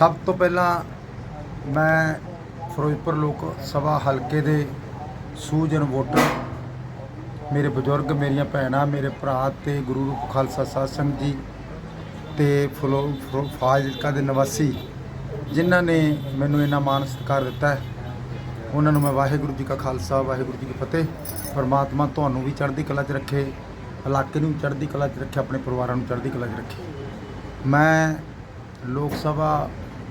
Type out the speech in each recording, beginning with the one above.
ਸਭ ਤੋਂ ਪਹਿਲਾਂ ਮੈਂ ਫਿਰੋਜ਼ਪੁਰ ਲੋਕ ਸਭਾ ਹਲਕੇ ਦੇ ਸੂਜਨ ਵੋਟਰ, ਮੇਰੇ ਬਜ਼ੁਰਗ, ਮੇਰੀਆਂ ਭੈਣਾਂ, ਮੇਰੇ ਭਰਾ ਤੇ ਗੁਰੂ ਰੂਪ ਖਾਲਸਾ ਸਾਧ ਸੰਗਤ ਜੀ ਤੇ ਫਲੋ ਫਰੋ- ਫਾਜ਼ਿਲਕਾ ਦੇ ਨਿਵਾਸੀ ਜਿਨ੍ਹਾਂ ਨੇ ਮੈਨੂੰ ਇਹਨਾਂ ਮਾਣ ਸਤਿਕਾਰ ਦਿੱਤਾ ਹੈ। ਉਹਨਾਂ ਨੂੰ ਮੈਂ ਵਾਹਿਗੁਰੂ ਜੀ ਕਾ ਖਾਲਸਾ, ਵਾਹਿਗੁਰੂ ਜੀ ਕੀ ਫਤਿਹ। ਪਰਮਾਤਮਾ ਤੁਹਾਨੂੰ ਵੀ ਚੜ੍ਹਦੀ ਕਲਾ 'ਚ ਰੱਖੇ, ਇਲਾਕੇ ਨੂੰ ਵੀ ਚੜ੍ਹਦੀ ਕਲਾ 'ਚ ਰੱਖੇ, ਆਪਣੇ ਪਰਿਵਾਰਾਂ ਨੂੰ ਚੜ੍ਹਦੀ ਕਲਾ 'ਚ ਰੱਖੇ। ਮੈਂ ਲੋਕ ਸਭਾ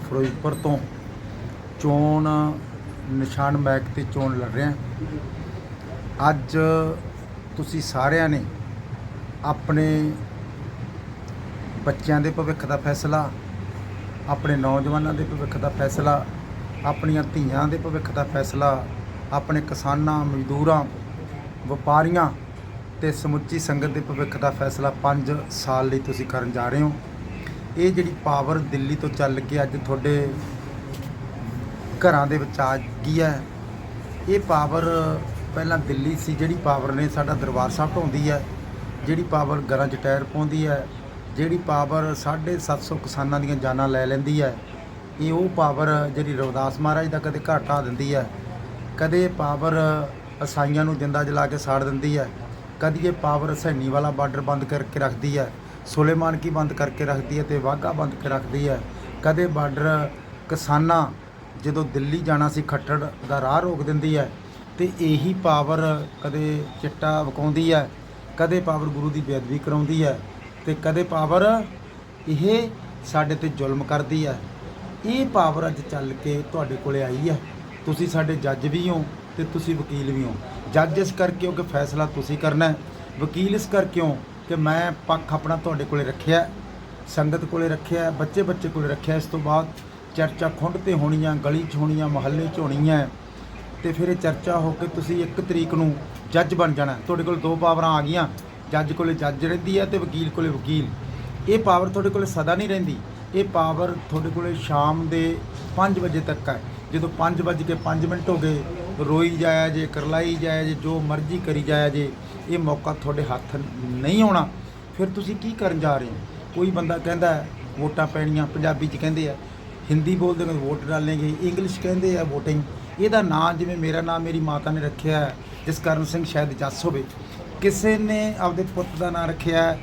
ਫਿਰੋਜ਼ਪੁਰ ਤੋਂ ਚੋਣ ਨਿਸ਼ਾਨ ਮੈਕ ਤੇ ਚੋਣ ਲੜ ਰਿਹਾ ਅੱਜ ਤੁਸੀਂ ਸਾਰਿਆਂ ਨੇ ਆਪਣੇ ਬੱਚਿਆਂ ਦੇ ਭਵਿੱਖ ਦਾ ਫੈਸਲਾ, ਆਪਣੇ ਨੌਜਵਾਨਾਂ ਦੇ ਭਵਿੱਖ ਦਾ ਫੈਸਲਾ, ਆਪਣੀਆਂ ਧੀਆਂ ਦੇ ਭਵਿੱਖ ਦਾ ਫੈਸਲਾ, ਆਪਣੇ ਕਿਸਾਨਾਂ, ਮਜ਼ਦੂਰਾਂ, ਵਪਾਰੀਆਂ ਤੇ ਸਮੁੱਚੀ ਸੰਗਤ ਦੇ ਭਵਿੱਖ ਦਾ ਫੈਸਲਾ 5 ਸਾਲ ਲਈ ਤੁਸੀਂ ਕਰਨ ਜਾ ਰਹੇ ਹੋ। ਇਹ ਜਿਹੜੀ ਪਾਵਰ ਦਿੱਲੀ ਤੋਂ ਚੱਲ ਕੇ ਅੱਜ ਤੁਹਾਡੇ ਘਰਾਂ ਦੇ ਵਿੱਚ ਆ ਗਈ ਹੈ। ਇਹ ਪਾਵਰ ਪਹਿਲਾਂ ਦਿੱਲੀ ਸੀ, ਜਿਹੜੀ ਪਾਵਰ ਨੇ ਸਾਡਾ ਦਰਬਾਰ ਸਾਹਿਬ ਢਾਉਂਦੀ ਹੈ, ਜਿਹੜੀ ਪਾਵਰ ਘਰਾਂ 'ਚ ਟਾਇਰ ਪਾਉਂਦੀ ਹੈ, ਜਿਹੜੀ ਪਾਵਰ 750 ਕਿਸਾਨਾਂ ਦੀਆਂ ਜਾਨਾਂ ਲੈ ਲੈਂਦੀ ਹੈ, ਇਹ ਉਹ ਪਾਵਰ ਜਿਹੜੀ ਰਵਿਦਾਸ ਮਹਾਰਾਜ ਦਾ ਕਦੇ ਘਾਟਾ ਦਿੰਦੀ ਹੈ, ਕਦੇ ਇਹ ਪਾਵਰ ਅਸਾਈਆਂ ਨੂੰ ਜਿੰਦਾ ਜਲਾ ਕੇ ਸਾੜ ਦਿੰਦੀ ਹੈ, ਕਦੀ ਇਹ ਪਾਵਰ ਸੈਣੀ ਵਾਲਾ ਬਾਰਡਰ ਬੰਦ ਕਰਕੇ ਰੱਖਦੀ ਹੈ ਸੁਲੇਮਾਨ ਕੀ ਬੰਦ ਕਰਕੇ ਰੱਖਦੀ ਹੈ ਤੇ ਵਾਹਗਾ ਬੰਦ ਕੇ ਰੱਖਦੀ ਹੈ। ਕਦੇ ਬਾਰਡਰ ਕਿਸਾਨਾਂ ਜਦੋਂ ਦਿੱਲੀ ਜਾਣਾ ਸੀ, ਖੱਟੜ ਦਾ ਰਾਹ ਰੋਕ ਦਿੰਦੀ ਹੈ ਤੇ ਇਹੀ ਪਾਵਰ ਕਦੇ ਚਿੱਟਾ ਵਕਾਉਂਦੀ ਹੈ, ਕਦੇ ਪਾਵਰ ਗੁਰੂ ਦੀ ਬੇਅਦਬੀ ਕਰਾਉਂਦੀ ਹੈ ਤੇ ਕਦੇ ਪਾਵਰ ਇਹ ਸਾਡੇ ਤੇ ਜ਼ੁਲਮ ਕਰਦੀ ਹੈ। ਇਹ ਪਾਵਰ ਅੱਜ ਚੱਲ ਕੇ ਤੁਹਾਡੇ ਕੋਲੇ ਆਈ ਹੈ। ਤੁਸੀਂ ਸਾਡੇ ਜੱਜ ਵੀ ਹੋ ਤੇ ਤੁਸੀਂ ਵਕੀਲ ਵੀ ਹੋ। ਜੱਜ ਇਸ ਕਰਕੇ ਹੋ ਕਿ ਫੈਸਲਾ ਤੁਸੀਂ ਕਰਨਾ ਹੈ। ਵਕੀਲ ਇਸ ਕਰਕੇ ਹੋ ਕਿ ਮੈਂ ਪੱਖ ਆਪਣਾ ਤੁਹਾਡੇ ਕੋਲੇ ਰੱਖਿਆ, ਸੰਗਤ ਕੋਲੇ ਰੱਖਿਆ ਬੱਚੇ ਬੱਚੇ ਕੋਲੇ ਰੱਖਿਆ। ਇਸ ਤੋਂ ਬਾਅਦ ਚਰਚਾ ਖੁੰਡ ਤੇ ਹੋਣੀਆਂ ਗਲੀ 'ਚ ਹੋਣੀਆਂ ਮੁਹੱਲੇ 'ਚ ਹੋਣੀਆਂ ਤੇ ਫਿਰ ਇਹ ਚਰਚਾ ਹੋ ਕੇ ਤੁਸੀਂ ਇੱਕ ਤਰੀਕ ਨੂੰ ਜੱਜ ਬਣ ਜਾਣਾ। ਤੁਹਾਡੇ ਕੋਲ ਦੋ ਪਾਵਰਾਂ ਆ ਗਈਆਂ। ਜੱਜ ਕੋਲੇ ਜੱਜ ਰਹਿੰਦੀ ਹੈ ਤੇ ਵਕੀਲ ਕੋਲੇ ਵਕੀਲ। ਇਹ ਪਾਵਰ ਤੁਹਾਡੇ ਕੋਲੇ ਸਦਾ ਨਹੀਂ ਰਹਿੰਦੀ। ਇਹ ਪਾਵਰ ਤੁਹਾਡੇ ਕੋਲੇ ਸ਼ਾਮ ਦੇ 5 ਵਜੇ ਤੱਕ ਹੈ ਜਦੋਂ 5 ਵਜੇ ਕੇ 5 ਮਿੰਟ ਹੋ ਗਏ, ਰੋਈ ਜਾਇਆ ਜੇ, ਕਰਲਾਈ ਜਾਇਆ ਜੇ, ਜੋ ਮਰਜ਼ੀ ਕਰੀ ਜਾਇਆ ਜੇ ਇਹ ਮੌਕਾ ਤੁਹਾਡੇ ਹੱਥ ਨਹੀਂ ਆਉਣਾ ਫਿਰ ਤੁਸੀਂ ਕੀ ਕਰਨ ਜਾ ਰਹੇ ਹੋ? ਕੋਈ ਬੰਦਾ ਕਹਿੰਦਾ ਵੋਟਾਂ ਪੈਣੀਆਂ ਪੰਜਾਬੀ 'ਚ ਕਹਿੰਦੇ ਆ ਹਿੰਦੀ ਬੋਲਦੇ ਨੇ ਵੋਟ ਡਾਲेंगे ਇੰਗਲਿਸ਼ ਕਹਿੰਦੇ ਆ VOTING ਇਹਦਾ ਨਾਂ ਜਿਵੇਂ ਮੇਰਾ ਨਾਮ ਮੇਰੀ ਮਾਤਾ ਨੇ ਰੱਖਿਆ ਹੈ, ਜਸਕਰਨ ਸਿੰਘ ਸ਼ਾਇਦ ਜੱਸ ਹੋਵੇ। ਕਿਸੇ ਨੇ ਆਪਦੇ ਪੁੱਤ ਦਾ ਨਾਂ ਰੱਖਿਆ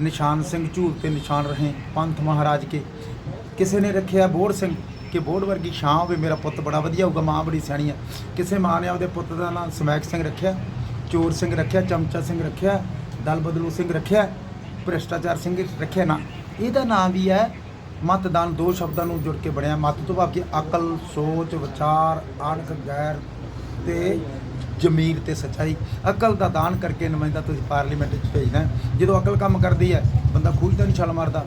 ਨਿਸ਼ਾਨ ਸਿੰਘ ਝੂਲ ਤੇ ਨਿਸ਼ਾਨ ਰਹੇ ਪੰਥ ਮਹਾਰਾਜ ਕੇ। ਕਿਸੇ ਨੇ ਰੱਖਿਆ ਬੋੜ ਸਿੰਘ ਕਿ ਬੋੜ ਵਰਗੀ ਛਾਂ ਹੋਵੇ ਮੇਰਾ ਪੁੱਤ ਬੜਾ ਵਧੀਆ ਹੋਊਗਾ ਮਾਂ ਬੜੀ ਸਿਆਣੀ ਆ। ਕਿਸੇ ਮਾਂ ਨੇ ਆਪਦੇ ਪੁੱਤ ਦਾ ਨਾਂ ਸਮੈਕ ਸਿੰਘ ਰੱਖਿਆ ਚੋਰ ਸਿੰਘ ਰੱਖਿਆ, ਚਮਚਾ ਸਿੰਘ ਰੱਖਿਆ, ਦਲ ਬਦਲੂ ਸਿੰਘ ਰੱਖਿਆ, ਭ੍ਰਿਸ਼ਟਾਚਾਰ ਸਿੰਘ ਰੱਖਿਆ ਨਾ। ਇਹਦਾ ਨਾਂ ਵੀ ਹੈ ਮਤਦਾਨ ਦੋ ਸ਼ਬਦਾਂ ਨੂੰ ਜੁੜ ਕੇ ਬਣਿਆ। ਮਤ ਤੋਂ ਭਾਵ ਕਿ ਅਕਲ, ਸੋਚ, ਵਿਚਾਰ, ਅਣਖ, ਗੈਰ ਤੇ ਜ਼ਮੀਰ ਤੇ ਸੱਚਾਈ। ਅਕਲ ਦਾ ਦਾਨ ਕਰਕੇ ਨੁਮਾਇੰਦਾ ਤੁਸੀਂ ਪਾਰਲੀਮੈਂਟ ਵਿੱਚ ਭੇਜਣਾ ਜਦੋਂ ਅਕਲ ਕੰਮ ਕਰਦੀ ਹੈ, ਬੰਦਾ ਖੂਜ ਤਾਂ ਨਹੀਂ ਛਲ ਮਾਰਦਾ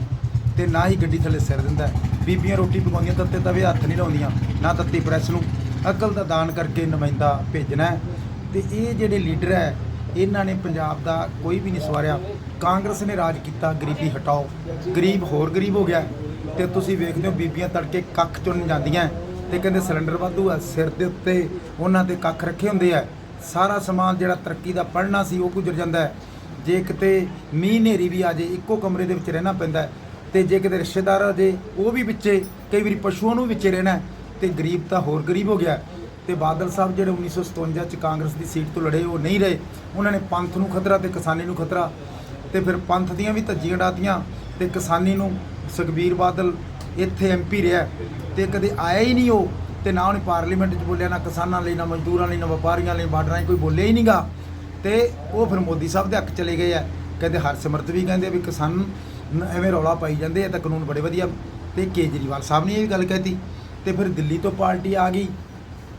ਤੇ ਨਾ ਹੀ ਗੱਡੀ ਥੱਲੇ ਸਿਰ ਦਿੰਦਾ ਬੀਬੀਆਂ ਰੋਟੀ ਪਕਾਉਂਦੀਆਂ, ਤੱਤੇ ਤਵੇ ਹੱਥ ਨਹੀਂ ਲਾਉਂਦੀਆਂ, ਨਾ ਤੱਤੀ ਪ੍ਰੈਸ ਨੂੰ। ਅਕਲ ਦਾ ਦਾਨ ਕਰਕੇ ਨੁਮਾਇੰਦਾ ਭੇਜਣਾ ਤੇ ਇਹ ਜਿਹੜੇ ਲੀਡਰ ਹੈ ਇਹਨਾਂ ਨੇ ਪੰਜਾਬ ਦਾ ਕੋਈ ਵੀ ਨਹੀਂ ਸਵਾਰਿਆ। ਕਾਂਗਰਸ ਨੇ ਰਾਜ ਕੀਤਾ ਗਰੀਬੀ ਹਟਾਓ। ਗਰੀਬ ਹੋਰ ਗਰੀਬ ਹੋ ਗਿਆ। ਤੇ ਤੁਸੀਂ ਵੇਖਦੇ ਹੋ ਬੀਬੀਆਂ ਤੜਕੇ ਕੱਖ ਚੁਣ ਜਾਂਦੀਆਂ ਤੇ ਕਹਿੰਦੇ ਸਿਲੰਡਰ ਵਾਧੂ ਆ ਸਿਰ ਦੇ ਉੱਤੇ ਉਹਨਾਂ ਦੇ ਕੱਖ ਰੱਖੇ ਹੁੰਦੇ ਆ ਸਾਰਾ ਸਮਾਨ ਜਿਹੜਾ ਤਰੱਕੀ ਦਾ ਪੜਨਾ ਸੀ ਉਹ ਗੁਜ਼ਰ ਜਾਂਦਾ ਹੈ। ਜੇ ਕਿਤੇ ਮੀਂਹ ਹਨੇਰੀ ਵੀ ਆ ਜੇ ਇੱਕੋ ਕਮਰੇ ਦੇ ਵਿੱਚ ਰਹਿਣਾ ਪੈਂਦਾ ਹੈ। ਤੇ ਜੇ ਕਿਤੇ ਰਿਸ਼ਤੇਦਾਰ ਆ ਜੇ ਉਹ ਵੀ ਵਿੱਚੇ ਕਈ ਵਾਰੀ ਪਸ਼ੂਆਂ ਨੂੰ ਵਿੱਚੇ ਰਹਿਣਾ ਹੈ, ਤੇ ਗਰੀਬ ਤਾਂ ਹੋਰ ਗਰੀਬ ਹੋ ਗਿਆ ਤੇ ਬਾਦਲ ਸਾਹਿਬ ਜਿਹੜੇ 1957 ਚ ਕਾਂਗਰਸ ਦੀ ਸੀਟ ਤੋਂ ਲੜੇ, ਉਹ ਨਹੀਂ ਰਹੇ। ਉਹਨਾਂ ਨੇ ਪੰਥ ਨੂੰ ਖਤਰਾ ਤੇ ਕਿਸਾਨੀ ਨੂੰ ਖਤਰਾ ਤੇ ਫਿਰ ਪੰਥ ਦੀਆਂ ਵੀ ਧੱਜੀਆਂ ਡਾਤੀਆਂ ਤੇ ਕਿਸਾਨੀ ਨੂੰ ਸੁਖਬੀਰ ਬਾਦਲ ਇੱਥੇ ਐਮਪੀ ਰਿਹਾ ਤੇ ਕਦੇ ਆਇਆ ਹੀ ਨਹੀਂ ਉਹ ਤੇ ਨਾ ਉਹਨੇ ਪਾਰਲੀਮੈਂਟ 'ਚ ਬੋਲਿਆ, ਨਾ ਕਿਸਾਨਾਂ ਲਈ, ਨਾ ਮਜ਼ਦੂਰਾਂ ਲਈ, ਨਾ ਵਪਾਰੀਆਂ ਲਈ, ਬਾਰਡਰਾਂ 'ਚ ਕੋਈ ਬੋਲਿਆ ਹੀ ਨਹੀਂਗਾ ਤੇ ਉਹ ਫਿਰ ਮੋਦੀ ਸਾਹਿਬ ਦੇ ਹੱਕ ਚਲੇ ਗਏ ਆ। ਕਹਿੰਦੇ ਹਰਸਿਮਰਤ ਵੀ ਕਹਿੰਦੇ ਵੀ ਕਿਸਾਨ ਨ- ਐਵੇਂ ਰੌਲਾ ਪਾਈ ਜਾਂਦੇ ਆ, ਤਾਂ ਕਾਨੂੰਨ ਬੜੇ ਵਧੀਆ। ਤੇ ਕੇਜਰੀਵਾਲ ਸਾਹਿਬ ਨੇ ਇਹ ਵੀ ਗੱਲ ਕਹਿਤੀ। ਤੇ ਫਿਰ ਦਿੱਲੀ ਤੋਂ ਪਾਰਟੀ ਆ ਗਈ।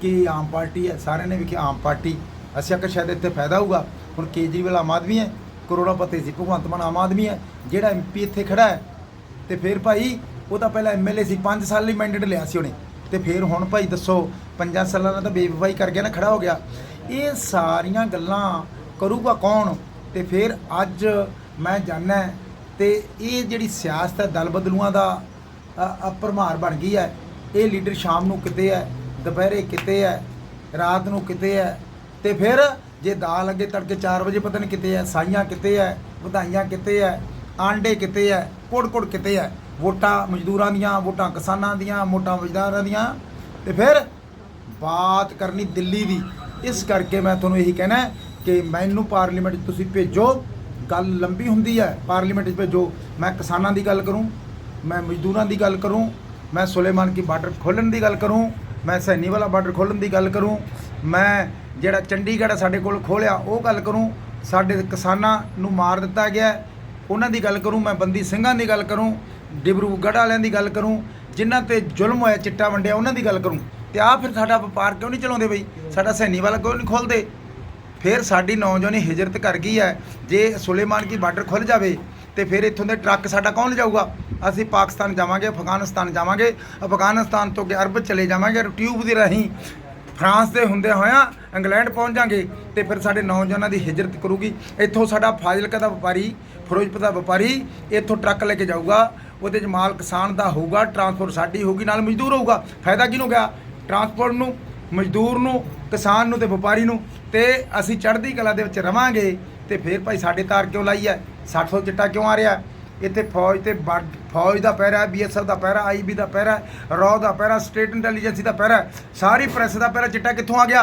ਕਿ ਆਮ ਪਾਰਟੀ ਹੈ? ਸਾਰਿਆਂ ਨੇ ਵੀ ਕਿ ਆਮ ਪਾਰਟੀ। ਅਸੀਂ ਆਖਿਆ ਸ਼ਾਇਦ ਇੱਥੇ ਫਾਇਦਾ ਹੋਊਗਾ। ਹੁਣ ਕੇਜਰੀਵਾਲ ਆਮ ਆਦਮੀ ਹੈ ਕਰੋੜਾਪਤੀ ਸੀ ਭਗਵੰਤ ਮਾਨ ਆਮ ਆਦਮੀ ਹੈ। ਜਿਹੜਾ ਐਮਪੀ ਇੱਥੇ ਖੜਾ ਹੈ ਤੇ ਫਿਰ ਭਾਈ ਉਹ ਤਾਂ ਪਹਿਲਾਂ ਐਮਐਲਏ ਸੀ 5 ਸਾਲ ਲਈ ਮੈਂਡੇਟ ਲਿਆ ਸੀ ਉਹਨੇ। ਤੇ ਫਿਰ ਹੁਣ ਭਾਈ ਦੱਸੋ 5 ਸਾਲਾਂ ਨਾਲ ਤਾਂ ਬੇਵਫਾਈ ਕਰ ਗਿਆ ਨਾ ਖੜਾ ਹੋ ਗਿਆ। ਇਹ ਸਾਰੀਆਂ ਗੱਲਾਂ ਕਰੂਗਾ ਕੌਣ? ਤੇ ਫਿਰ ਅੱਜ ਮੈਂ ਜਾਣਨਾ ਹੈ ਤੇ ਇਹ ਜਿਹੜੀ ਸਿਆਸਤ ਹੈ ਦਲ ਬਦਲੂਆਂ ਦਾ ਅ, ਭਰਮਾਰ ਬਣ ਗਈ ਹੈ। ਇਹ ਲੀਡਰ ਸ਼ਾਮ ਨੂੰ ਕਿਤੇ ਹੈ? ਦੁਪਹਿਰੇ ਕਿਤੇ ਹੈ, ਰਾਤ ਨੂੰ ਕਿਤੇ ਹੈ, ਤੇ ਫਿਰ ਜੇ ਦਾਲ ਅੱਗੇ ਤੜਕੇ 4 ਵਜੇ, ਪਤਾ ਨਹੀਂ ਕਿਤੇ ਹੈ, ਸਾਈਆਂ ਕਿਤੇ ਹੈ, ਵਧਾਈਆਂ ਕਿਤੇ ਹੈ, ਆਂਡੇ ਕਿਤੇ ਹੈ, ਕੁੜ-ਕੁੜ ਕਿਤੇ ਹੈ, ਵੋਟਾਂ ਮਜ਼ਦੂਰਾਂ ਦੀਆਂ, ਵੋਟਾਂ ਕਿਸਾਨਾਂ ਦੀਆਂ, ਵੋਟਾਂ ਮਜ਼ਦੂਰਾਂ ਦੀਆਂ, ਤੇ ਫਿਰ ਬਾਤ ਕਰਨੀ ਦਿੱਲੀ ਦੀ। ਇਸ ਕਰਕੇ ਮੈਂ ਤੁਹਾਨੂੰ ਇਹੀ ਕਹਿਣਾ ਕਿ ਮੈਨੂੰ ਪਾਰਲੀਮੈਂਟ 'ਚ ਤੁਸੀਂ ਭੇਜੋ, ਗੱਲ ਲੰਬੀ ਹੁੰਦੀ ਹੈ, ਪਾਰਲੀਮੈਂਟ 'ਚ ਭੇਜੋ। ਮੈਂ ਕਿਸਾਨਾਂ ਦੀ ਗੱਲ ਕਰੂੰ, ਮੈਂ ਮਜ਼ਦੂਰਾਂ ਦੀ ਗੱਲ ਕਰੂੰ, ਮੈਂ ਸੁਲੇਮਾਨ ਕੀ ਬਾਰਡਰ ਖੋਲਣ ਦੀ ਗੱਲ ਕਰੂੰ ਮੈਂ ਸੈਨੀ ਵਾਲਾ ਬਾਰਡਰ ਖੋਲਣ ਦੀ ਗੱਲ ਕਰੂੰ, ਮੈਂ ਜਿਹੜਾ ਚੰਡੀਗੜ੍ਹ ਸਾਡੇ ਕੋਲ ਖੋਲਿਆ ਉਹ ਗੱਲ ਕਰੂੰ, ਸਾਡੇ ਕਿਸਾਨਾਂ ਨੂੰ ਮਾਰ ਦਿੱਤਾ ਗਿਆ ਉਹਨਾਂ ਦੀ ਗੱਲ ਕਰੂੰ, ਮੈਂ ਬੰਦੀ ਸਿੰਘਾਂ ਦੀ ਗੱਲ ਕਰੂੰ, ਡਿਬਰੂਗੜ੍ਹ ਵਾਲਿਆਂ ਦੀ ਗੱਲ ਕਰੂੰ, ਜਿਨ੍ਹਾਂ ਤੇ ਜ਼ੁਲਮ ਹੋਇਆ, ਚਿੱਟਾ ਵੰਡਿਆ, ਉਹਨਾਂ ਦੀ ਗੱਲ ਕਰੂੰ। ਤੇ ਆ ਫਿਰ ਸਾਡਾ ਵਪਾਰ ਕਿਉਂ ਨਹੀਂ ਚਲਾਉਂਦੇ ਬਈ? ਸਾਡਾ ਸੈਨੀ ਵਾਲਾ ਕਿਉਂ ਨਹੀਂ ਖੋਲਦੇ ਫਿਰ ਸਾਡੀ ਨੌਜਵਾਨੀ ਹਿਜਰਤ ਕਰ ਗਈ ਹੈ। ਜੇ ਸੁਲੇਮਾਨ ਕੀ ਬਾਰਡਰ ਖੁੱਲ ਜਾਵੇ ਤੇ ਫਿਰ ਇੱਥੋਂ ਦੇ ਟਰੱਕ ਸਾਡਾ ਕੌਣ ਲਿਜਾਊਗਾ ਅਸੀਂ ਪਾਕਿਸਤਾਨ ਜਾਵਾਂਗੇ, ਅਫਗਾਨਿਸਤਾਨ ਜਾਵਾਂਗੇ, ਅਫਗਾਨਿਸਤਾਨ ਤੋਂ ਅੱਗੇ ਅਰਬ ਚਲੇ ਜਾਵਾਂਗੇ ਟਿਊਬ ਦੇ ਰਾਹੀਂ ਫਰਾਂਸ ਦੇ ਹੁੰਦੇ ਹੋਇਆਂ ਇੰਗਲੈਂਡ ਪਹੁੰਚ ਜਾਾਂਗੇ ਤੇ ਫਿਰ ਸਾਡੇ ਨੌਜਵਾਨਾਂ ਦੀ ਹਿਜਰਤ ਕਰੂਗੀ। ਇੱਥੋਂ ਸਾਡਾ ਫਾਜ਼ਿਲਕਾ ਦਾ ਵਪਾਰੀ, ਫਿਰੋਜ਼ਪੁਰ ਦਾ ਵਪਾਰੀ ਇੱਥੋਂ ਟਰੱਕ ਲੈ ਕੇ ਜਾਊਗਾ। ਉਹਦੇ 'ਚ ਮਾਲ ਕਿਸਾਨ ਦਾ ਹੋਊਗਾ, ਟਰਾਂਸਪੋਰਟ ਸਾਡੀ ਹੋਊਗੀ, ਨਾਲ ਮਜ਼ਦੂਰ ਹੋਊਗਾ। ਫਾਇਦਾ ਕਿਹਨੂੰ ਗਿਆ? ਟਰਾਂਸਪੋਰਟ ਨੂੰ, ਮਜ਼ਦੂਰ ਨੂੰ, ਕਿਸਾਨ ਨੂੰ ਤੇ ਵਪਾਰੀ ਨੂੰ ਤੇ ਅਸੀਂ ਚੜ੍ਹਦੀ ਕਲਾ ਦੇ ਵਿੱਚ ਰਵਾਂਗੇ। ਤੇ ਫਿਰ ਭਾਈ ਸਾਡੇ ਤਾਰ ਕਿਉਂ ਲਾਈ ਹੈ 600 ਚਿੱਟਾ ਕਿਉਂ ਆ ਰਿਹਾ? ਇੱਥੇ ਫੌਜ ਤੇ ਫੌਜ ਦਾ ਪਹਿਰਾ ਹੈ ਬੀਐਸਐਫ ਦਾ ਪਹਿਰਾ ਆਈਬੀ ਦਾ ਪਹਿਰਾ ਹੈ, ਰੌ ਦਾ ਪਹਿਰਾ ਸਟੇਟ ਇੰਟੈਲੀਜੈਂਸੀ ਦਾ ਪਹਿਰਾ ਹੈ, ਸਾਰੀ ਪ੍ਰੈਸ ਦਾ ਪਹਿਰਾ ਚਿੱਟਾ ਕਿੱਥੋਂ ਆ ਗਿਆ?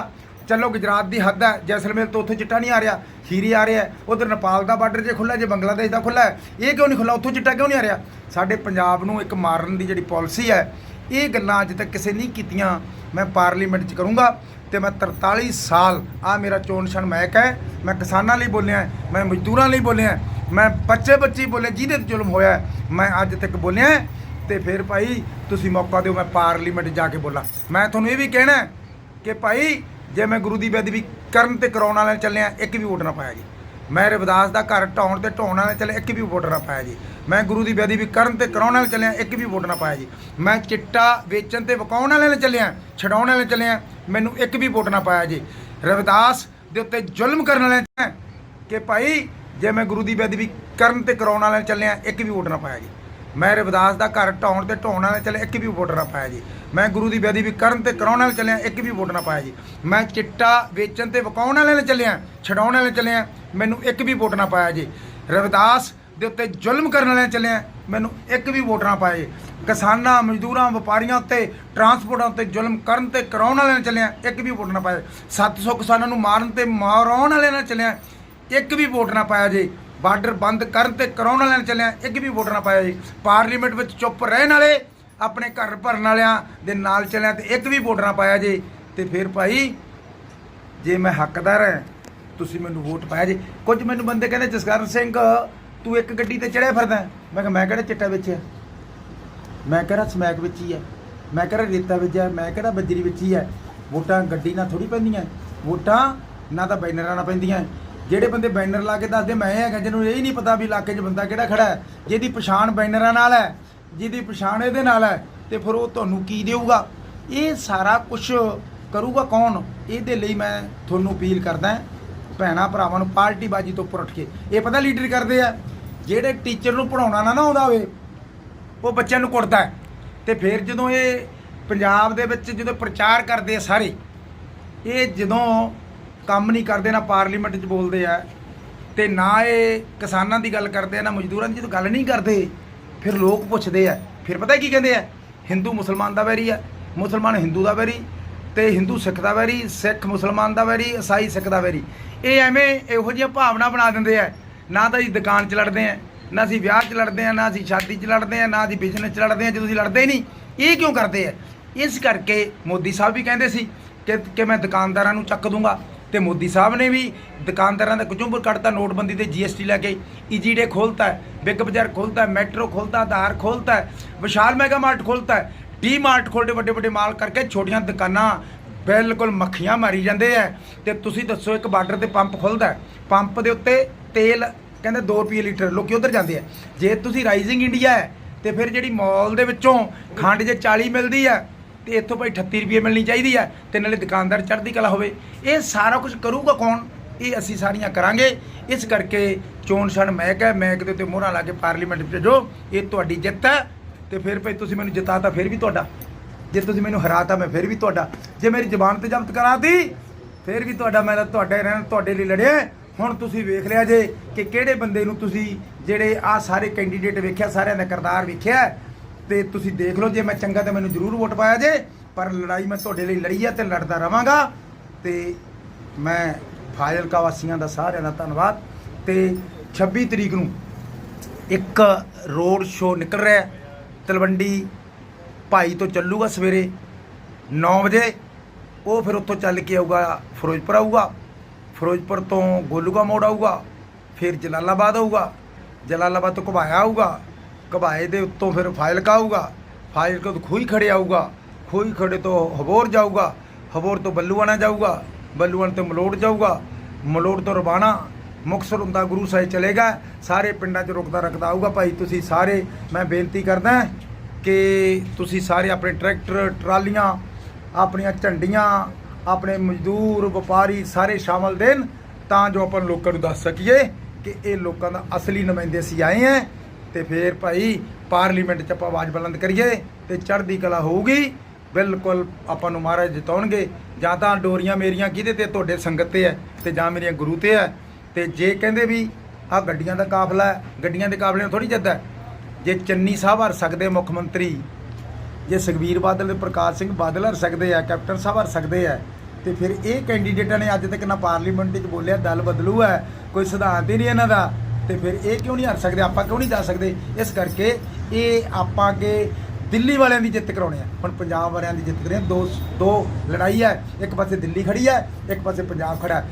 ਚਲੋ ਗੁਜਰਾਤ ਦੀ ਹੱਦ ਹੈ ਜੈਸਲਮੇਰ ਤੋਂ ਉੱਥੋਂ ਚਿੱਟਾ ਨਹੀਂ ਆ ਰਿਹਾ ਖੀਰੀ ਆ ਰਿਹਾ ਉਧਰ ਨੇਪਾਲ ਦਾ ਬਾਰਡਰ ਜੇ ਖੁੱਲਾ ਜੇ ਬੰਗਲਾਦੇਸ਼ ਦਾ ਖੁੱਲਾ ਹੈ ਇਹ ਕਿਉਂ ਨਹੀਂ ਖੁੱਲਾ ਉੱਥੋਂ ਚਿੱਟਾ ਕਿਉਂ ਨਹੀਂ ਆ ਰਿਹਾ? ਸਾਡੇ ਪੰਜਾਬ ਨੂੰ ਇੱਕ ਮਾਰਨ ਦੀ ਜਿਹੜੀ ਪਾਲਿਸੀ ਹੈ ਇਹ ਗੱਲਾਂ ਅੱਜ ਤੱਕ ਕਿਸੇ ਨਹੀਂ ਕੀਤੀਆਂ। ਮੈਂ ਪਾਰਲੀਮੈਂਟ 'ਚ ਕਰੂੰਗਾ। ਤੇ ਮੈਂ 43 ਸਾਲ ਆ ਮੇਰਾ ਚੋਣ ਨਿਸ਼ਾਨ ਮਹਿਕ ਹੈ। ਮੈਂ ਕਿਸਾਨਾਂ ਲਈ ਬੋਲਿਆ ਮੈਂ ਮਜ਼ਦੂਰਾਂ ਲਈ ਬੋਲਿਆ ਮੈਂ ਬੱਚੇ ਬੱਚੀ ਬੋਲੇ ਜਿਹਦੇ ਤੇ ਜ਼ੁਲਮ ਹੋਇਆ ਮੈਂ ਅੱਜ ਤੱਕ ਬੋਲਿਆ ਹੈ। ਤੇ ਫਿਰ ਭਾਈ ਤੁਸੀਂ ਮੌਕਾ ਦਿਓ, ਮੈਂ ਪਾਰਲੀਮੈਂਟ ਜਾ ਕੇ ਬੋਲਾਂ। ਮੈਂ ਤੁਹਾਨੂੰ ਇਹ ਵੀ ਕਹਿਣਾ ਕਿ ਭਾਈ ਜੇ ਮੈਂ ਗੁਰੂ ਦੀ ਬੇਅਦਬੀ ਕਰਨ ਤੇ ਕਰਾਉਣ ਵਾਲਿਆਂ ਚੱਲਿਆ, ਇੱਕ ਵੀ ਵੋਟ ਨਾ ਪਾਇਆ ਜੀ। ਮੈਂ ਰਵਿਦਾਸ ਦਾ ਘਰ ਢਾਉਣ ਤੇ ਢਾਉਣ ਵਾਲਿਆਂ ਚੱਲੇ ਇੱਕ ਵੀ ਵੋਟ ਨਾ ਪਾਇਆ ਜੀ। ਮੈਂ ਗੁਰੂ ਦੀ ਬੇਅਦਬੀ ਕਰਨ ਤੇ ਕਰਾਉਣ ਵਾਲੇ ਚੱਲਿਆ, ਇੱਕ ਵੀ ਵੋਟ ਨਾ ਪਾਇਆ ਜੀ। ਮੈਂ ਚਿੱਟਾ ਵੇਚਣ ਤੇ ਵਿਕਾਉਣ ਵਾਲੇ ਨਾਲ ਚੱਲਿਆ, ਛਡਾਉਣ ਵਾਲੇ ਚੱਲਿਆ, ਮੈਨੂੰ ਇੱਕ ਵੀ ਵੋਟ ਨਾ ਪਾਇਆ ਜੀ। ਰਵਿਦਾਸ ਦੇ ਉੱਤੇ ਜ਼ੁਲਮ ਕਰਨ ਵਾਲੇ ਚੱਲਿਆ ਕਿ ਭਾਈ, ਜੇ ਮੈਂ ਗੁਰੂ ਦੀ ਬੇਅਦਬੀ ਕਰਨ ਤੇ ਕਰਾਉਣ ਵਾਲੇ ਚੱਲਿਆ, ਇੱਕ ਵੀ ਵੋਟ ਨਾ ਪਾਇਆ ਜੀ। ਮੈਂ ਰਵਿਦਾਸ ਦਾ ਘਰ ਢਾਉਣ ਤੇ ਢਾਉਣ ਵਾਲੇ ਚੱਲੇ ਇੱਕ ਵੀ ਵੋਟ ਨਾ ਪਾਇਆ ਜੀ। ਮੈਂ ਗੁਰੂ ਦੀ ਬੇਅਦਬੀ ਕਰਨ ਤੇ ਕਰਾਉਣ ਵਾਲੇ ਚੱਲਿਆ, ਇੱਕ ਵੀ ਵੋਟ ਨਾ ਪਾਇਆ ਜੀ। ਮੈਂ ਚਿੱਟਾ ਵੇਚਣ ਤੇ ਵਿਕਾਉਣ ਵਾਲੇ ਨਾਲ ਚੱਲਿਆ, ਛਡਾਉਣ ਵਾਲੇ ਚੱਲਿਆ, ਮੈਨੂੰ ਇੱਕ ਵੀ ਵੋਟ ਨਾ ਪਾਇਆ ਜੀ। ਰਵਿਦਾਸ ਦੇ ਉੱਤੇ ਜ਼ੁਲਮ ਕਰਨ ਵਾਲਿਆਂ ਚੱਲਿਆ ਮੈਨੂੰ ਇੱਕ ਵੀ ਵੋਟ ਨਾ ਪਾਇਆ ਜੀ ਕਿਸਾਨਾਂ, ਮਜ਼ਦੂਰਾਂ, ਵਪਾਰੀਆਂ ਉੱਤੇ, ਟਰਾਂਸਪੋਰਟਾਂ ਉੱਤੇ ਜ਼ੁਲਮ ਕਰਨ ਤੇ ਕਰਾਉਣ ਵਾਲਿਆਂ ਨੇ ਚੱਲਿਆ ਇੱਕ ਵੀ ਵੋਟ ਨਾ ਪਾਇਆ 700 ਕਿਸਾਨਾਂ ਨੂੰ ਮਾਰਨ ਤੇ ਮਾਰਾਉਣ ਵਾਲਿਆਂ ਨਾਲ ਚੱਲਿਆ ਇੱਕ ਵੀ ਵੋਟ ਨਾ ਪਾਇਆ ਜੇ। ਬਾਰਡਰ ਬੰਦ ਕਰਨ ਤੇ ਕਰਾਉਣ ਵਾਲਿਆਂ ਨਾਲ ਚੱਲਿਆ ਇੱਕ ਵੀ ਵੋਟ ਨਾ ਪਾਇਆ ਜੀ। ਪਾਰਲੀਮੈਂਟ ਵਿੱਚ ਚੁੱਪ ਰਹਿਣ ਵਾਲੇ ਆਪਣੇ ਘਰ ਭਰਨ ਵਾਲਿਆਂ ਦੇ ਨਾਲ ਚੱਲਿਆ ਤੇ ਇੱਕ ਵੀ ਵੋਟ ਨਾ ਪਾਇਆ ਜੇ। ਤੇ ਫਿਰ ਭਾਈ, ਜੇ ਮੈਂ ਹੱਕਦਾਰ ਹਾਂ, ਤੁਸੀਂ ਮੈਨੂੰ ਵੋਟ ਪਾਇਆ ਜੇ। ਕੁਝ ਮੈਨੂੰ ਬੰਦੇ ਕਹਿੰਦੇ, ਜਸਕਰਨ ਸਿੰਘ ਤੂੰ ਇੱਕ ਗੱਡੀ ਤੇ ਚੜਿਆ ਫਿਰਦਾ ਹੈ। ਮੈਂ ਕਿਹਾ, ਮੈਂ ਕਿਹੜਾ ਚਿੱਟਾ ਵੇਚਿਆ? ਮੈਂ ਕਿਹੜਾ ਸਮੈਕ ਵਿੱਚ ਹੀ? ਹੈ ਮੈਂ ਕਿਹੜਾ ਰੇਤਾ ਵਿੱਚ ਹੈ ਮੈਂ ਕਿਹੜਾ ਬੱਜਰੀ ਵਿੱਚ ਹੀ? ਹੈ ਵੋਟਾਂ ਗੱਡੀ ਨਾਲ ਥੋੜੀ ਪੈਂਦੀਆਂ ਵੋਟਾਂ ਨਾ ਤਾਂ ਬੈਨਰਾਂ ਨਾਲ ਪੈਂਦੀਆਂ ਜਿਹੜੇ ਬੰਦੇ ਬੈਨਰ ਲਾ ਕੇ ਦੱਸਦੇ, ਮੈਂ ਇਹ ਹੈਗਾ, ਜਿਹਨੂੰ ਇਹ ਹੀ ਨਹੀਂ ਪਤਾ ਵੀ ਇਲਾਕੇ 'ਚ ਬੰਦਾ ਕਿਹੜਾ ਖੜਾ ਹੈ। ਜਿਹਦੀ ਪਛਾਣ ਬੈਨਰਾਂ ਨਾਲ ਹੈ, ਜਿਹਦੀ ਪਛਾਣ ਇਹਦੇ ਨਾਲ ਹੈ, ਤੇ ਫਿਰ ਉਹ ਤੁਹਾਨੂੰ ਕੀ ਦੇਊਗਾ? ਇਹ ਸਾਰਾ ਕੁਝ ਕਰੂਗਾ ਕੌਣ? ਇਹਦੇ ਲਈ ਮੈਂ ਤੁਹਾਨੂੰ ਅਪੀਲ ਕਰਦਾ ਹਾਂ। ਭੈਣਾ ਭਰਾਵਾਂ ਨੂੰ ਪਾਰਟੀ ਬਾਜੀ ਤੋਂ ਉੱਪਰ ਉੱਠ ਕੇ। ਇਹ ਪਤਾ ਲੀਡਰ ਕਰਦੇ ਆ। ਜਿਹੜੇ ਟੀਚਰ ਨੂੰ ਪੜਾਉਣਾ ਨਾ ਨਾ ਆਉਂਦਾ ਹੋਵੇ, ਉਹ ਬੱਚਿਆਂ ਨੂੰ ਕੁੱਟਦਾ ਹੈ। ਤੇ ਫਿਰ ਜਦੋਂ ਇਹ ਪੰਜਾਬ ਦੇ ਵਿੱਚ ਜਦੋਂ ਪ੍ਰਚਾਰ ਕਰਦੇ ਆ ਸਾਰੇ, ਇਹ ਜਦੋਂ ਕੰਮ ਨਹੀਂ ਕਰਦੇ, ਨਾ ਪਾਰਲੀਮੈਂਟ 'ਚ ਬੋਲਦੇ ਆ, ਤੇ ਨਾ ਇਹ ਕਿਸਾਨਾਂ ਦੀ ਗੱਲ ਕਰਦੇ ਆ, ਨਾ ਮਜ਼ਦੂਰਾਂ ਦੀ ਜਦੋਂ ਗੱਲ ਨਹੀਂ ਕਰਦੇ, ਫਿਰ ਲੋਕ ਪੁੱਛਦੇ ਆ। ਫਿਰ ਪਤਾ ਕੀ ਕਹਿੰਦੇ ਆ? ਹਿੰਦੂ ਮੁਸਲਮਾਨ ਦਾ ਵੈਰੀ ਆ, ਮੁਸਲਮਾਨ ਹਿੰਦੂ ਦਾ ਵੈਰੀ, ਤੇ ਹਿੰਦੂ ਸਿੱਖ ਦਾ ਵੈਰੀ, ਸਿੱਖ ਮੁਸਲਮਾਨ ਦਾ ਵੈਰੀ ਈਸਾਈ ਸਿੱਖ ਦਾ ਵੈਰੀ। ਇਹ ਐਵੇਂ ਇਹੋ ਜਿਹੀਆਂ ਭਾਵਨਾ ਬਣਾ ਦਿੰਦੇ ਆ। ਨਾ ਤਾਂ ਅਸੀਂ ਦੁਕਾਨ 'ਚ ਲੜਦੇ ਆ ਨਾ ਅਸੀਂ ਵਿਆਹ 'ਚ ਲੜਦੇ ਆ ਨਾ ਅਸੀਂ ਸ਼ਾਦੀ 'ਚ ਲੜਦੇ ਆ ਨਾ ਅਸੀਂ ਬਿਜ਼ਨਸ 'ਚ ਲੜਦੇ ਆ ਜਦੋਂ ਅਸੀਂ ਲੜਦੇ ਹੀ ਨਹੀਂ, ਇਹ ਕਿਉਂ ਕਰਦੇ ਆ? ਇਸ ਕਰਕੇ ਮੋਦੀ ਸਾਹਿਬ ਵੀ ਕਹਿੰਦੇ ਸੀ ਕਿ ਕਿ ਮੈਂ ਦੁਕਾਨਦਾਰਾਂ ਨੂੰ ਚੱਕ ਦੂੰਗਾ। ਤੇ ਮੋਦੀ ਸਾਹਿਬ ਨੇ ਵੀ ਦੁਕਾਨਦਾਰਾਂ ਦਾ ਕੁਚੁੰਬਰ ਕੱਢਤਾ, ਨੋਟਬੰਦੀ ਤੇ ਜੀਐਸਟੀ ਲੈ ਕੇ ਈਜੀਡੇ ਖੋਲਤਾ ਹੈ ਬਿਗ ਬਾਜ਼ਾਰ ਖੋਲਤਾ ਮੈਟਰੋ ਖੋਲਤਾ ਆਧਾਰ ਖੋਲਤਾ, ਵਿਸ਼ਾਲ ਮੈਗਾ ਮਾਰਟ ਖੋਲਤਾ ਹੈ ਡੀ ਮਾਰਟ ਖੋਲਦੇ ਵੱਡੇ ਵੱਡੇ ਮਾਲ ਕਰਕੇ ਛੋਟੀਆਂ ਦੁਕਾਨਾਂ ਬਿਲਕੁਲ ਮੱਖੀਆਂ ਮਾਰੀ ਜਾਂਦੇ ਆ। ਤੇ ਤੁਸੀਂ ਦੱਸੋ, ਇੱਕ ਬਾਰਡਰ ਤੇ ਪੰਪ ਖੁੱਲਦਾ ਪੰਪ ਦੇ ਉੱਤੇ ਤੇਲ, ਕਹਿੰਦੇ 2 ਰੁਪਏ ਲੀਟਰ, ਲੋਕੀ ਉਧਰ ਜਾਂਦੇ ਆ। ਜੇ ਤੁਸੀਂ ਰਾਈਜ਼ਿੰਗ ਇੰਡੀਆ ਹੈ, ਤੇ ਫਿਰ ਜਿਹੜੀ ਮਾਲ ਦੇ ਵਿੱਚੋਂ ਖੰਡ ਜੇ 40 ਮਿਲਦੀ ਹੈ ਤੇ ਇੱਥੋਂ ਭਾਈ 38 ਰੁਪਏ ਮਿਲਣੀ ਚਾਹੀਦੀ ਹੈ ਤੇ ਨਾਲੇ ਦੁਕਾਨਦਾਰ ਚੜ੍ਹਦੀ ਕਲਾ ਹੋਵੇ। ਇਹ ਸਾਰਾ ਕੁਝ ਕਰੂਗਾ ਕੌਣ? ਇਹ ਅਸੀਂ ਸਾਰੀਆਂ ਕਰਾਂਗੇ। ਇਸ ਕਰਕੇ ਚੋਣ ਛਣ ਮਹਿਕ ਹੈ, ਮਹਿਕ ਦੇ ਉੱਤੇ ਮੋਹਰਾਂ ਲਾ ਕੇ ਪਾਰਲੀਮੈਂਟ ਵਿੱਚ ਜੋ, ਇਹ ਤੁਹਾਡੀ ਜਿੱਤ ਹੈ। ਤੇ ਫਿਰ ਭਾਈ ਤੁਸੀਂ ਮੈਨੂੰ ਜਿਤਾਤਾ ਫਿਰ ਵੀ ਤੁਹਾਡਾ। ਜੇ ਤੁਸੀਂ ਮੈਨੂੰ ਹਰਾਤਾ ਮੈਂ ਫਿਰ ਵੀ ਤੁਹਾਡਾ, ਜੇ ਮੇਰੀ ਜ਼ਬਾਨ ਤੇ ਜ਼ਬਤ ਕਰਾਤੀ, ਫਿਰ ਵੀ ਤੁਹਾਡਾ ਮੈਂ ਤਾਂ ਤੁਹਾਡੇ ਰਹਿਣ, ਤੁਹਾਡੇ ਲਈ ਲੜਿਆ ਹੁਣ ਤੁਸੀਂ ਵੇਖ ਲਿਆ ਜੇ ਕਿ ਕਿਹੜੇ ਬੰਦੇ ਨੂੰ ਤੁਸੀਂ ਜਿਹੜੇ ਆ ਸਾਰੇ ਕੈਂਡੀਡੇਟ ਵੇਖਿਆ, ਸਾਰਿਆਂ ਦਾ ਕਰਤਾਰ ਵੇਖਿਆ ਤੇ ਤੁਸੀਂ ਦੇਖ ਲਓ ਜੇ ਮੈਂ ਚੰਗਾ ਤਾਂ ਮੈਨੂੰ ਜ਼ਰੂਰ ਵੋਟ ਪਾਇਆ ਜੇ, ਪਰ ਲੜਾਈ ਮੈਂ ਤੁਹਾਡੇ ਲਈ ਲੜੀ ਆ ਤੇ ਲੜਦਾ ਰਵਾਂਗਾ। ਤੇ ਮੈਂ ਫਾਜ਼ਿਲਕਾ ਵਾਸੀਆਂ ਦਾ ਸਾਰਿਆਂ ਦਾ ਧੰਨਵਾਦ। ਤੇ 26 ਤਰੀਕ ਨੂੰ ਇੱਕ ਰੋਡ ਸ਼ੋਅ ਨਿਕਲ ਰਿਹਾ ਤਲਵੰਡੀ ਭਾਈ ਤੋਂ ਚੱਲੂਗਾ ਸਵੇਰੇ 9 ਵਜੇ, ਉਹ ਫਿਰ ਉੱਥੋਂ ਚੱਲ ਕੇ ਆਊਗਾ, ਫਿਰੋਜ਼ਪੁਰ ਆਊਗਾ। ਫਿਰੋਜ਼ਪੁਰ ਤੋਂ ਗੋਲੂਗਾ ਮੋੜ ਆਊਗਾ, ਫਿਰ ਜਲਾਲਾਬਾਦ ਆਊਗਾ। ਜਲਾਲਾਬਾਦ ਤੋਂ ਘਬਾਇਆ ਆਊਗਾ, ਘਬਾਏ ਦੇ ਉੱਤੋਂ ਫਿਰ ਫਾਜ਼ਿਲਕਾ ਆਊਗਾ। ਫਾਜ਼ਿਲਕਾ ਤੋਂ ਖੂਹੀ ਖੜੇ ਆਊਗਾ ਖੂਹੀ ਖੜੇ ਤੋਂ ਹਬੋਰ ਜਾਊਗਾ, ਹਬੋਰ ਤੋਂ ਬੱਲੂਆਣਾ ਜਾਊਗਾ, ਬੱਲੂਆਣਾ ਤੋਂ ਮਲੋੜ ਜਾਊਗਾ। ਮਲੋੜ ਤੋਂ ਰਵਾਨਾ ਮੁਕਤਸਰ ਹੁੰਦਾ ਗੁਰੂ ਸਾਹਿਬ ਚਲੇਗਾ ਸਾਰੇ ਪਿੰਡਾਂ 'ਚ ਰੁਕਦਾ ਰਕਦਾ ਆਊਗਾ। ਭਾਈ, ਤੁਸੀਂ ਸਾਰੇ, ਮੈਂ ਬੇਨਤੀ ਕਰਦਾ ਕਿ ਤੁਸੀਂ ਸਾਰੇ ਆਪਣੇ ਟਰੈਕਟਰ, ਟਰਾਲੀਆਂ, ਆਪਣੀਆਂ ਝੰਡੀਆਂ, ਆਪਣੇ ਮਜ਼ਦੂਰ, ਵਪਾਰੀ ਸਾਰੇ ਸ਼ਾਮਲ ਦੇਣ, ਤਾਂ ਜੋ ਆਪਾਂ ਲੋਕਾਂ ਨੂੰ ਦੱਸ ਸਕੀਏ ਕਿ ਇਹ ਲੋਕਾਂ ਦਾ ਅਸਲੀ ਨੁਮਾਇੰਦੇ ਅਸੀਂ ਆਏ ਹਾਂ। ਤੇ ਫੇਰ ਭਾਈ ਪਾਰਲੀਮੈਂਟ 'ਚ ਆਪਾਂ ਆਵਾਜ਼ ਬੁਲੰਦ ਕਰੀਏ ਤੇ ਚੜ੍ਹਦੀ ਕਲਾ ਹੋਊਗੀ। ਬਿਲਕੁਲ ਆਪਾਂ ਨੂੰ ਮਹਾਰਾਜ ਜਿਤਾਉਣਗੇ। ਜਾਂ ਤਾਂ ਡੋਰੀਆਂ ਮੇਰੀਆਂ ਕਿਹਦੇ ਤੇ? ਤੁਹਾਡੇ ਸੰਗਤ ਤੇ ਹੈ ਤੇ ਜਾਂ ਮੇਰੀਆਂ ਗੁਰੂ ਤੇ ਹੈ। ਤੇ ਜੇ ਕਹਿੰਦੇ ਵੀ ਆ ਗੱਡੀਆਂ ਦਾ ਕਾਫਲਾ ਹੈ, ਗੱਡੀਆਂ ਦੇ ਕਾਫਲੇ ਨੂੰ ਥੋੜੀ ਜਿੱਦ ਹੈ। ਜੇ ਚੰਨੀ ਸਾਹਿਬ ਹਰ ਸਕਦੇ ਮੁੱਖ ਮੰਤਰੀ, ਜੇ ਸੁਖਬੀਰ ਬਾਦਲ ਤੇ ਪ੍ਰਕਾਸ਼ ਸਿੰਘ ਬਾਦਲ ਹਰ ਸਕਦੇ ਆ, ਕੈਪਟਨ ਸਾਹਿਬ ਹਰ ਸਕਦੇ ਆ, ਤੇ ਫਿਰ ਇਹ ਕੈਂਡੀਡੇਟਾਂ ਨੇ ਅੱਜ ਤੱਕ ਨਾ ਪਾਰਲੀਮੈਂਟ ਵਿੱਚ ਬੋਲਿਆ ਦਲ ਬਦਲੂ ਹੈ, ਕੋਈ ਸਿਧਾਂਤ ਹੀ ਨਹੀਂ ਇਹਨਾਂ ਦਾ, ਤੇ ਫਿਰ ਇਹ ਕਿਉਂ ਨਹੀਂ ਹਰ ਸਕਦੇ, ਆਪਾਂ ਕਿਉਂ ਨਹੀਂ ਜਾ ਸਕਦੇ? ਇਸ ਕਰਕੇ ਇਹ ਆਪਾਂ ਅੱਗੇ ਦਿੱਲੀ ਵਾਲਿਆਂ ਦੀ ਜਿੱਤ ਕਰਾਉਣੀ ਹੈ। ਹੁਣ ਪੰਜਾਬ ਵਾਲਿਆਂ ਦੀ ਜਿੱਤ ਕਰੇ ਦੋ ਦੋ ਲੜਾਈ ਹੈ, ਇੱਕ ਪਾਸੇ ਦਿੱਲੀ ਖੜੀ ਹੈ, ਇੱਕ ਪਾਸੇ ਪੰਜਾਬ ਖੜਾ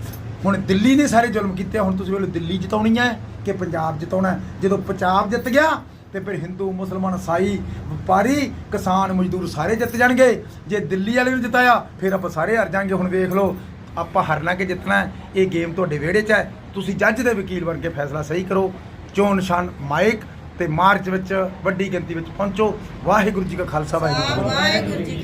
ਹੁਣ ਦਿੱਲੀ ਨੇ ਸਾਰੇ ਜ਼ੁਲਮ ਕੀਤੇ, ਹੁਣ ਤੁਸੀਂ ਵੇਲੇ ਦਿੱਲੀ ਜਿਤਾਉਣੀ ਹੈ ਕਿ ਪੰਜਾਬ ਜਿਤਾਉਣਾ ਜਦੋਂ ਪੰਜਾਬ ਜਿੱਤ ਗਿਆ ਤੇ ਫਿਰ ਹਿੰਦੂ, ਮੁਸਲਮਾਨ, ਸਾਈ, ਵਪਾਰੀ, ਕਿਸਾਨ, ਮਜ਼ਦੂਰ ਸਾਰੇ ਜਿੱਤ ਜਾਣਗੇ। ਜੇ ਦਿੱਲੀ ਵਾਲੇ ਨੂੰ ਜਿਤਾਇਆ, ਫਿਰ ਆਪਾਂ ਸਾਰੇ ਹਾਰ ਜਾਾਂਗੇ ਹੁਣ ਵੇਖ ਲਓ, ਆਪਾਂ ਹਾਰਨਾ ਕਿ ਜਿੱਤਣਾ ਇਹ ਗੇਮ ਤੁਹਾਡੇ ਵਿਹੜੇ 'ਚ ਹੈ। ਤੁਸੀਂ ਜੱਜ ਦੇ ਵਕੀਲ ਬਣ ਕੇ ਫੈਸਲਾ ਸਹੀ ਕਰੋ। ਚੋਣ ਨਿਸ਼ਾਨ ਮਾਈਕ ਤੇ ਮਾਰਚ ਵਿੱਚ ਵੱਡੀ ਗਿਣਤੀ ਵਿੱਚ ਪਹੁੰਚੋ। ਵਾਹਿਗੁਰੂ ਜੀ ਕਾ ਖਾਲਸਾ, ਵਾਹਿਗੁਰੂ ਵਾਹਿਗੁਰੂ ਜੀ ਕੀ